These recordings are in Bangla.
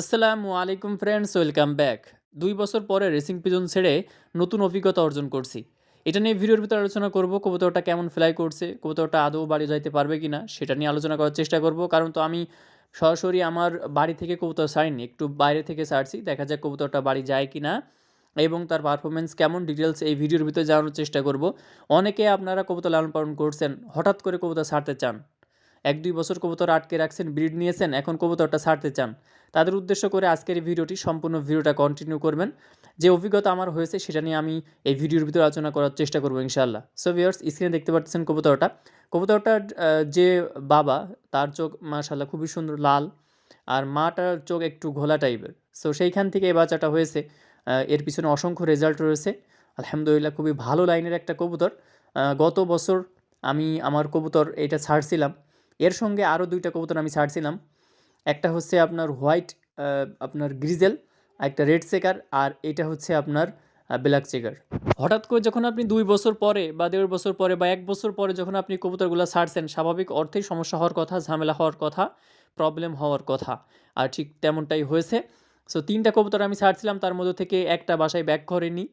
আসসালামু আলাইকুম ফ্রেন্ডস ওয়েলকাম ব্যাক দুই বছর পরে রেসিং পিজন ছেড়ে নতুন অভিজ্ঞতা অর্জন করছি। এটা নিয়ে ভিডিওর ভিতরে আলোচনা করব, কবুতরটা কেমন ফ্লাই করছে, কবুতরটা আদৌ বাড়ি যাইতে পারবে কি না সেটা নিয়ে আলোচনা করার চেষ্টা করব, কারণ তো আমি সরাসরি আমার বাড়ি থেকে কবুতর ছাড়িনি, একটু বাইরে থেকে ছাড়ছি, দেখা যাক কবুতরটা বাড়ি যায় কি না এবং তার পারফরমেন্স কেমন ডিটেলস এই ভিডিওর ভিতরে জানানোর চেষ্টা করব। অনেকে আপনারা কবুতর লালন পালন করছেন, হঠাৎ করে কবুতর ছাড়তে চান এক দুই বছর কবুতর আটকে রাখছেন, ব্রিড নিয়েছেন, এখন কবুতরটা ছাড়তে চান। তাদের উদ্দেশ্য করে আজকের এই ভিডিওটি সম্পূর্ণ ভিডিওটা কন্টিনিউ করবেন। যে অভিজ্ঞতা আমার হয়েছে সেটা নিয়ে আমি এই ভিডিওর ভিতরে আলোচনা করার চেষ্টা করব ইনশাল্লাহ সো ভিউয়ার্স স্ক্রিনে দেখতে পাচ্ছেন কবুতরটা। কবুতরটার যে বাবা, তার চোখ মাশাল্লাহ খুবই সুন্দর লাল আর মাটার চোখ একটু ঘোলা টাইপের। সো সেইখান থেকে এই বাচ্চাটা হয়েছে। এর পিছনে অসংখ্য রেজাল্ট রয়েছে। আলহামদুলিল্লাহ খুবই ভালো লাইনের একটা কবুতর। গত বছর আমি আমার কবুতর এটা ছাড়ছিলাম। এর সঙ্গে আরও দুইটা কবুতর আমি ছাড়ছিলাম। একটা হচ্ছে আপনার হোয়াইট আপনার গ্রিজেল, একটা রেড চেকার, আর এটা হচ্ছে আপনার ব্ল্যাক চেকার। হঠাৎ করে যখন আপনি দুই বছর পরে বা দেড় বছর পরে বা এক বছর পরে যখন আপনি কবুতরগুলো ছাড়ছেন, স্বাভাবিক অর্থেই সমস্যা হওয়ার কথা, ঝামেলা হওয়ার কথা প্রবলেম হওয়ার কথা। আর ঠিক তেমনটাই হয়েছে। সো তিনটা কবুতর আমি ছাড়ছিলাম, তার মধ্যে থেকে একটা বাসায় ব্যাক করেনি।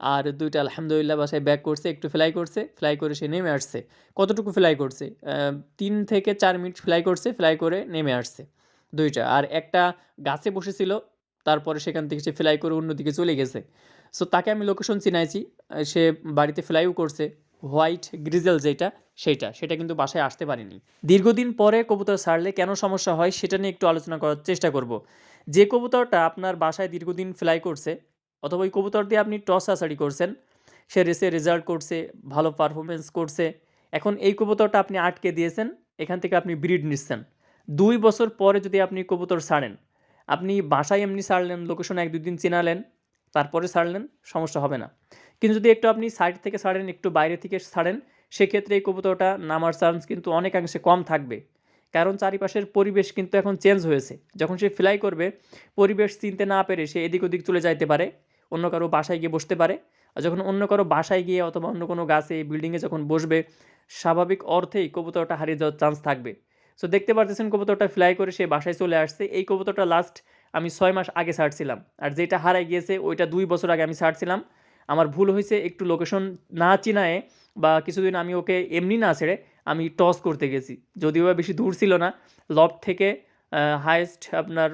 আর দুইটা আলহামদুলিল্লাহ বাসায় ব্যাক করছে, একটু ফ্লাই করছে ফ্লাই করে সে নেমে আসছে। কতটুকু ফ্লাই করছে? তিন থেকে চার মিনিট ফ্লাই করছে ফ্লাই করে নেমে আসছে দুইটা। আর একটা গাছে বসেছিল, তারপরে সেখান থেকে সে ফ্লাই করে অন্যদিকে চলে গেছে। সো তাকে আমি লোকেশন চিনাইছি সে বাড়িতে ফ্লাইও করছে হোয়াইট গ্রিজেল যেটা, সেটা সেটা কিন্তু বাসায় আসতে পারেনি। দীর্ঘদিন পরে কবুতর ছাড়লে কেন সমস্যা হয়, সেটা নিয়ে একটু আলোচনা করার চেষ্টা করব। যে কবুতরটা আপনার বাসায় দীর্ঘদিন ফ্লাই করছে অথবা ওই কবুতর দিয়ে আপনি টস আসারি করছেন, সে রেসে রেজাল্ট করছে, ভালো পারফরমেন্স করছে। এখন এই কবুতরটা আপনি আটকে দিয়েছেন, এখান থেকে আপনি ব্রিড নিচ্ছেন। দুই বছর পরে যদি আপনি কবুতর ছাড়েন, আপনি বাসায় এমনি ছাড়লেন লোকেশন এক দুই দিন চিনালেন, তারপরে ছাড়লেন, সমস্যা হবে না। কিন্তু যদি একটু আপনি সাইড থেকে ছাড়েন, একটু বাইরে থেকে ছাড়েন, সেক্ষেত্রে এই কবুতরটা নামার চান্স কিন্তু অনেকাংশে কম থাকবে। কারণ চারিপাশের পরিবেশ কিন্তু এখন চেঞ্জ হয়েছে। যখন সে ফ্লাই করবে, পরিবেশ চিনতে না পেরে সে এদিক ওদিক চলে যাইতে পারে। অন্য কারও বাসায় গিয়ে বসতে পারে। আর যখন অন্য কারও বাসায় গিয়ে অথবা অন্য কোনো গাছে বিল্ডিংয়ে যখন বসবে, স্বাভাবিক অর্থেই কবুতরটা হারিয়ে যাওয়ার চান্স থাকবে। সো দেখতে পারতেছেন কবুতরটা ফ্লাই করে সে বাসায় চলে আসছে। এই কবুতরটা লাস্ট আমি ছয় মাস আগে ছাড়ছিলাম। আর যেটা হারাই গিয়েছে, ওইটা দুই বছর আগে আমি ছাড়ছিলাম। আমার ভুল হয়েছে, একটু লোকেশন না চিনায়ে বা কিছুদিন আমি ওকে এমনি না ছেড়ে আমি টস করতে গেছি। যদিও বেশি দূর ছিল না লব থেকে হায়েস্ট আপনার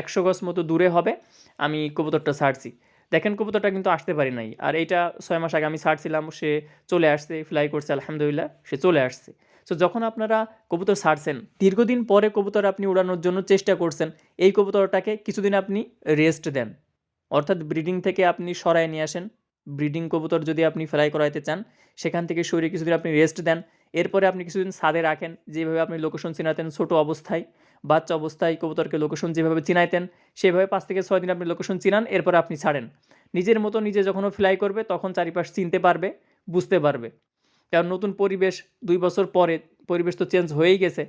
একশো গজ মতো দূরে হবে। আমি কবুতরটা ছাড়ছি। দেখেন, কবুতরটা কিন্তু আসতে পারি নাই। আর এইটা ছয় মাস আগে আমি ছাড়ছিলাম, সে চলে আসছে ফ্লাই করছে, আলহামদুলিল্লাহ, সে চলে আসছে। সো যখন আপনারা কবুতর ছাড়ছেন, দীর্ঘদিন পরে কবুতর আপনি উড়ানোর জন্য চেষ্টা করছেন, এই কবুতরটাকে কিছুদিন আপনি রেস্ট দেন। অর্থাৎ ব্রিডিং থেকে আপনি সরায় নিয়ে আসেন। ব্রিডিং কবুতর যদি আপনি ফ্লাই করাইতে চান, সেখান থেকে শরীরে কিছুদিন আপনি রেস্ট দেন। এরপরে আপনি কিছুদিন ছাদে রাখেন, যেভাবে আপনি লোকেশন চিনাতেন ছোট অবস্থায়, বাচ্চা অবস্থায়, কবুতরকে লোকেশন যেভাবে চিনাইতেন, সেভাবে পাঁচ থেকে ছয় দিন আপনি লোকেশন চিনান, এরপর আপনি ছাড়েন। নিজের মতো নিজে যখন ফ্লাই করবে, তখন চারিপাশ চিনতে পারবে, বুঝতে পারবে। কারণ নতুন পরিবেশ দুই বছর পরে, পরিবেশ তো চেঞ্জ হয়েই গেছে।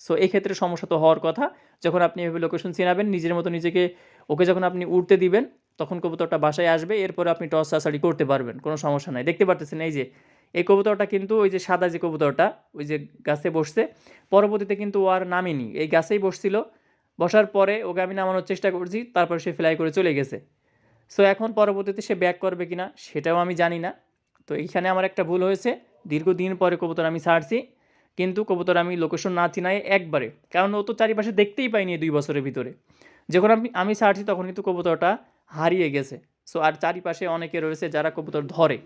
সো এই ক্ষেত্রে সমস্যা তো হওয়ার কথা, যখন আপনি এভাবে লোকেশন চিনাবেন, নিজের মতো নিজেকে, ওকে যখন আপনি উঠতে দিবেন, তখন কবুতরটা বাসায় আসবে, এরপরে আপনি টস চাষাড়ি করতে পারবেন, কোনো সমস্যা নাই। দেখতে পারতেছেন এই যে এই কবুতরটা কিন্তু ওই যে সাদা যে কবুতরটা, ওই যে গাছে বসছে, পরবর্তীতে কিন্তু ও আর নামেনি। এই গাছেই বসছিল। বসার পরে ওকে আমি নামানোর চেষ্টা করছি, তারপর সে ফ্লাই করে চলে গেছে। সো এখন পরবর্তীতে সে ব্যাক করবে কিনা, সেটাও আমি জানি না। তো এইখানে আমার একটা ভুল হয়েছে। দীর্ঘদিন পরে কবুতর আমি ছাড়ছি, কিন্তু কবুতর আমি লোকেশন না চিনাই একবারে। কারণ ও তো চারিপাশে দেখতেই পাইনি দুই বছরের ভিতরে। যখন আমি আমি ছাড়ছি, তখন কিন্তু কবুতরটা হারিয়ে গেছে। সো আর চারিপাশে অনেকে রয়েছে যারা কবুতর ধরে।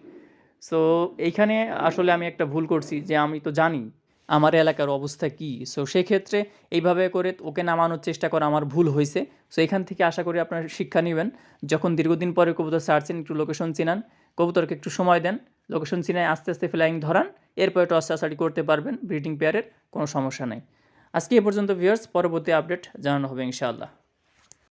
সো এইখানে আসলে আমি একটা ভুল করছি যে আমি তো জানি আমার এলাকার অবস্থা কী। সো সেক্ষেত্রে এইভাবে করে ওকে নামানোর চেষ্টা করা আমার ভুল হয়েছে। সো এখান থেকে আশা করি আপনার শিক্ষা নেবেন। যখন দীর্ঘদিন পরে কবুতর ছাড়ছেন একটু লোকেশন চিনান, কবুতরকে একটু সময় দেন লোকেশন চিনায় আস্তে আস্তে ফ্লাইং ধরান, এরপরে টস চাষাড়ি করতে পারবেন ব্রিডিং পেয়ারের কোনো সমস্যা নেই। আজকে এ পর্যন্ত ভিউয়ার্স পরবর্তী আপডেট জানানো হবে ইনশাআল্লাহ।